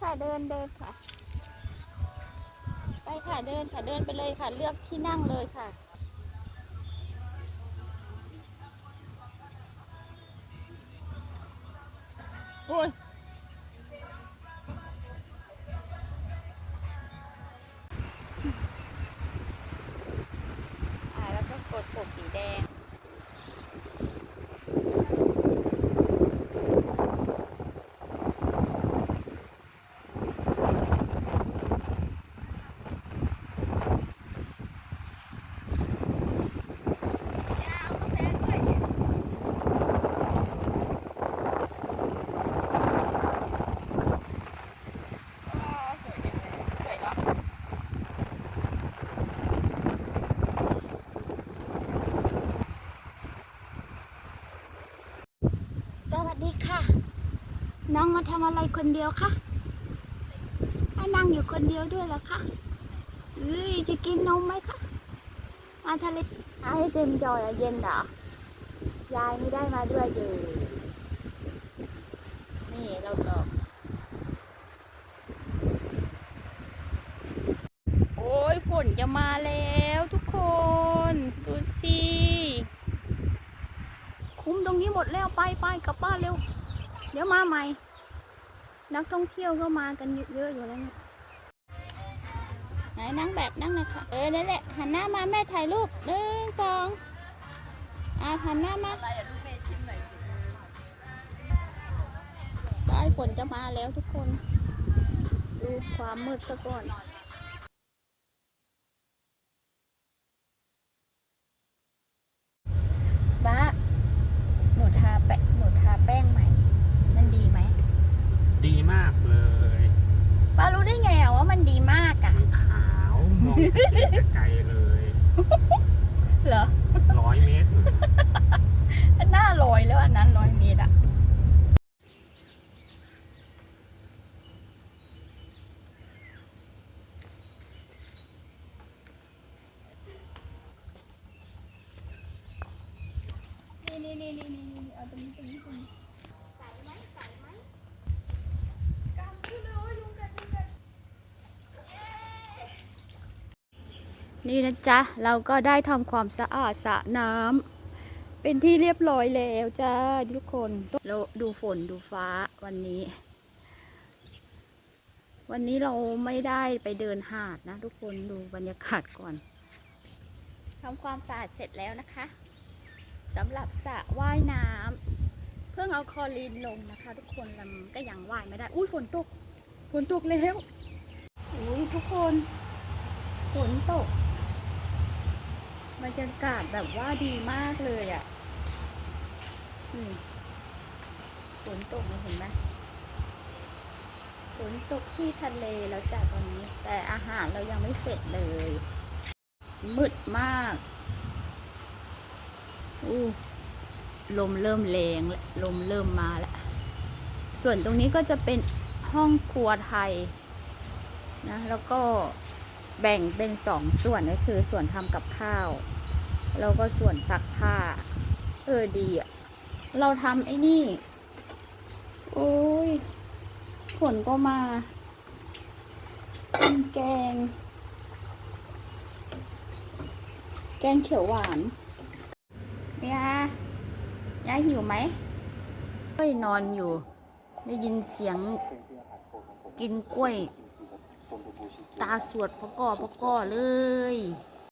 ค่ะเดินเดินค่ะ ไปค่ะเดินค่ะเดินไปเลยค่ะ เลือกที่นั่งเลยค่ะโอ้ย อ่าแล้วก็กดปุ่มสีแดง สวัส ดีค่ะ น้องมาทำอะไรคนเดียวคะให้นั่งอยู่คนเดียวด้วยเหรอคะเอ้ยจะกินนมไหมคะ มาทะเลให้เต็มจอยเย็นเหรอ ยายไม่ได้มาด้วยเจอนี่เราก็โอ้ยฝนจะมาแล้วทุกคน ดูสิ คุ้มตรงนี้ หมดแล้วไปไปกลับบ้านเร็ว เดี๋ยวมาใหม่ นักท่องเที่ยวก็มากันเยอะๆอยู่แล้วเนี่ยไหนนั่งแบบนั่งเลยค่ะเออนั่นแหละหันหน้ามาแม่ถ่ายรูปหนึ่งสองอะหันหน้ามาได้ฝนจะมาแล้วทุกคน ดูความมืดซะก่อน บ้า หนูทาแป้งหนูทาแป้งใหม่ มันดีไหม ดีมากเลย ป้ารู้ได้ไงอะว่ามันดีมากอะ มันขาว มองเห็น ไกลๆเลยเหรอร้อยเมตรหน้าลอยแล้วอันนั้นร้อยเมตรอะนี่นี่นี่นี่นี่เอาตรงนี้ตรงนี้ตรงนี้ใส่ไหมใส่ไหมกำขึ้นเลยยุงกัดยุงกัด นี่นะจ๊ะ เราก็ได้ทำความสะอาดสระน้ำเป็นที่เรียบร้อยแล้วจ้าทุกคนเราดูฝนดูฟ้าวันนี้ วันนี้เราไม่ได้ไปเดินหาดนะ ทุกคนดูบรรยากาศก่อนทำความสะอาดเสร็จแล้วนะคะสำหรับสระว่ายน้ำเพิ่งเอาคอรีนลงนะคะ ทุกคนลำก็ยังว่ายไม่ได้ อุ้ยฝนตก ฝนตกแล้วอุ้ยทุกคนฝนตก รรยากาศแบบว่าดีมากเลยอะ่ะฝนตกเห็นไหมฝนตกที่ทะเลแล้วจ้ะตอนนี้ แต่อาหารเรายังไม่เสร็จเลย มืดมากอู้ลมเริ่มแรงแล้วลมเริ่มมาแล้ว ส่วนตรงนี้ก็จะเป็นห้องครัวไทยนะ แล้วก็แบ่งเป็นสองส่วนก็คือส่วนทำกับข้าว แล้วก็ส่วนซักผ้า เออดีอะเราทำไอ้นี่ โอ้ยฝนก็มาเป็นแกง แกงเขียวหวานยายาหิวไหมกล้วยนอนอยู่ ได้ยินเสียงกินกล้วย ตาสวดพะกอพะกอเลย